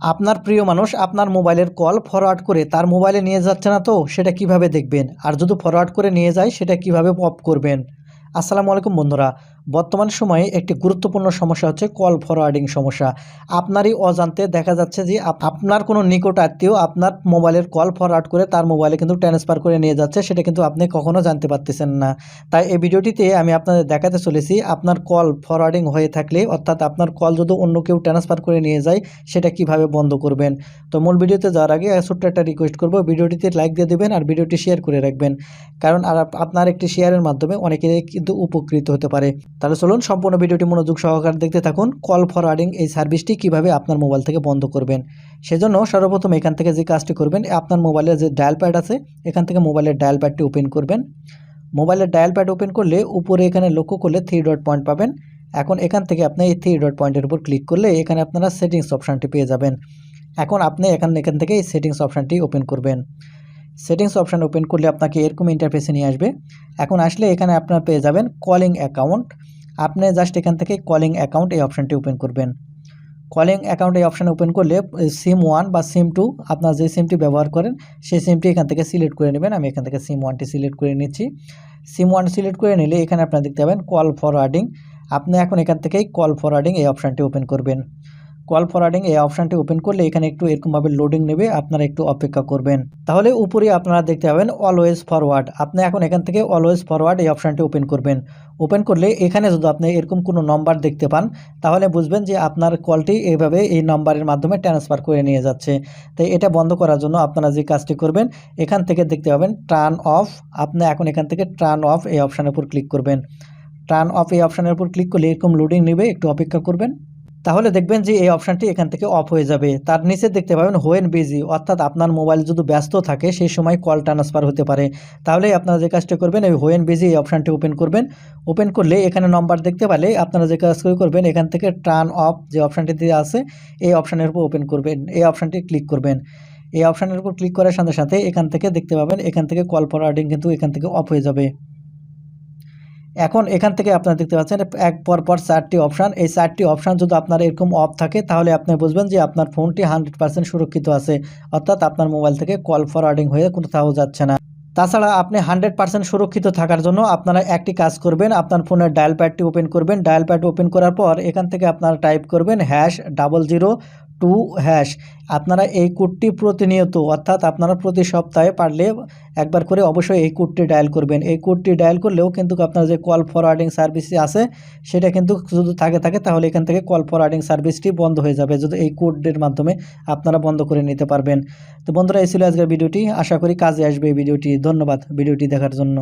আপনার প্রিয় মানুষ আপনার মোবাইলের কল ফরওয়ার্ড করে তার মোবাইলে নিয়ে যাচ্ছে না তো, সেটা কীভাবে দেখবেন? আর যদি ফরওয়ার্ড করে নিয়ে যায়, সেটা কীভাবে অফ করবেন? আসসালামু আলাইকুম বন্ধুরা। বর্তমান সময়ে একটি গুরুত্বপূর্ণ সমস্যা হচ্ছে কল ফরওয়ার্ডিং সমস্যা। আপনারই অজান্তে দেখা যাচ্ছে যে আপ- আপনার কোনো নিকট আত্মীয় আপনার মোবাইলের কল ফরওয়ার্ড করে তার মোবাইলে কিন্তু ট্রান্সফার করে নিয়ে যাচ্ছে, সেটা কিন্তু আপনি কখনো জানতে পারতেছেন না। তাই এই ভিডিওটিতে আমি আপনাদের দেখাতে চলেছি আপনার কল ফরওয়ার্ডিং হয়ে থাকলে, অর্থাৎ আপনার কল যদি অন্য কেউ ট্রান্সফার করে নিয়ে যায়, সেটা কীভাবে বন্ধ করবেন? তো মূল ভিডিওতে যাওয়ার আগে ছোট্ট একটা রিকোয়েস্ট করব, ভিডিওটিতে লাইক দিয়ে দেবেন আর ভিডিওটি শেয়ার করে রাখবেন। কারণ আর আপনার একটি শেয়ারের মাধ্যমে অনেকেরই কিন্তু উপকৃত হতে পারে। তাহলে চলুন সম্পূর্ণ ভিডিওটি মনোযোগ সহকারে দেখতে থাকুন কল ফরওয়ার্ডিং এই সার্ভিসটি কীভাবে আপনার মোবাইল থেকে বন্ধ করবেন। সেজন্য সর্বপ্রথম এখান থেকে যে কাজটি করবেন, আপনার মোবাইলের যে ডায়াল প্যাড আছে, এখান থেকে মোবাইলের ডায়াল প্যাডটি ওপেন করবেন। মোবাইলের ডায়াল প্যাড ওপেন করলে উপরে এখানে লক্ষ্য করলে থ্রি ডট পয়েন্ট পাবেন। এখন এখান থেকে আপনি এই থ্রি ডট পয়েন্টের উপর ক্লিক করলে এখানে আপনারা সেটিংস অপশানটি পেয়ে যাবেন। এখন আপনি এখান এখান থেকে এই সেটিংস অপশানটি ওপেন করবেন। সেটিংস অপশান ওপেন করলে আপনাকে এরকম ইন্টারফেসে নিয়ে আসবে। এখন আসলে এখানে আপনার পেয়ে যাবেন কলিং অ্যাকাউন্ট আপনি জাস্ট এখান থেকে কলিং অ্যাকাউন্ট এই অপশানটি ওপেন করবেন। কলিং অ্যাকাউন্ট এই অপশান ওপেন করলে সিম ওয়ান বা সিম টু আপনার যে সিমটি ব্যবহার করেন, সেই সিমটি এখান থেকে সিলেক্ট করে নেবেন। আমি এখান থেকে সিম ওয়ানটি সিলেক্ট করে নিচ্ছি। সিম ওয়ান সিলেক্ট করে নিলে এখানে আপনারা দেখতে পাবেন কল ফরওয়ার্ডিং আপনি এখন এখান থেকেই কল ফরওয়ার্ডিং এই অপশানটি ওপেন করবেন। কল ফরওয়ার্ডিং এই অপশানটি ওপেন করলে এখানে একটু এরকমভাবে লোডিং নেবে, আপনারা একটু অপেক্ষা করবেন। তাহলে উপরে আপনারা দেখতে পাবেন অলওয়েজ ফরওয়ার্ড আপনি এখন এখান থেকে অলওয়েজ ফরওয়ার্ড এই অপশানটি ওপেন করবেন। ওপেন করলে এখানে যদি আপনি এরকম কোনো নম্বর দেখতে পান, তাহলে বুঝবেন যে আপনার কলটি এইভাবে এই নম্বরের মাধ্যমে ট্রান্সফার করে নিয়ে যাচ্ছে। তাই এটা বন্ধ করার জন্য আপনারা যে কাজটি করবেন, এখান থেকে দেখতে পাবেন টার্ন অফ আপনি এখন এখান থেকে টার্ন অফ এই অপশানের উপর ক্লিক করবেন। টার্ন অফ এই অপশানের উপর ক্লিক করলে এরকম লোডিং নেবে, একটু অপেক্ষা করবেন। তাহলে দেখবেন যে এই অপশানটি এখান থেকে অফ হয়ে যাবে। তার নিচে দেখতে পাবেন হোয়েন বিজি অর্থাৎ আপনার মোবাইল যদি ব্যস্ত থাকে, সেই সময় কল ট্রান্সফার হতে পারে। তাহলে আপনারা যে কাজটা করবেন, এই হোয়েন বিজি এই অপশানটি ওপেন করবেন। ওপেন করলে এখানে নম্বর দেখতে পেলে আপনারা যে কাজ করবেন, এখান থেকে টার্ন অফ যে অপশানটি দিয়ে আছে, এই অপশানের উপর ওপেন করবেন। এই অপশানটি ক্লিক করবেন। এই অপশানের উপর ক্লিক করার সাথে সাথে এখান থেকে দেখতে পাবেন, এখান থেকে কল ফরওয়ার্ডিং কিন্তু এখান থেকে অফ হয়ে যাবে। এখন এখান থেকে আপনারা দেখতে পাচ্ছেন এক পর পর চারটি অপশান এই চারটি অপশান যদি আপনার এরকম অফ থাকে, তাহলে আপনি বুঝবেন যে আপনার ফোনটি হান্ড্রেড পার্সেন্ট সুরক্ষিত আছে। অর্থাৎ আপনার মোবাইল থেকে কল ফরওয়ার্ডিং হয়ে কোথাও যাচ্ছে না। তাছাড়া আপনি হান্ড্রেড পার্সেন্ট সুরক্ষিত থাকার জন্য আপনারা একটি কাজ করবেন, আপনার ফোনের ডায়াল প্যাডটি ওপেন করবেন। ডায়াল প্যাড ওপেন করার পর এখান থেকে আপনারা টাইপ করবেন hash double zero two hash. আপনারা এই কোডটি প্রতিনিয়ত, অর্থাৎ আপনারা প্রতি সপ্তাহে পারলে একবার করে অবশ্যই এই কোডটি ডায়াল করবেন। এই কোডটি ডায়াল করলেও কিন্তু আপনার যে কল ফরওয়ার্ডিং সার্ভিস আছে, সেটা কিন্তু যদি থাকে থাকে তাহলে এখান থেকে কল ফরওয়ার্ডিং সার্ভিসটি বন্ধ হয়ে যাবে, যদি এই কোডের মাধ্যমে আপনারা বন্ধ করে নিতে পারবেন। তো বন্ধুরা, এই ছিল আজকের ভিডিওটি। আশা করি কাজে আসবে এই ভিডিওটি। ধন্যবাদ ভিডিওটি দেখার জন্য।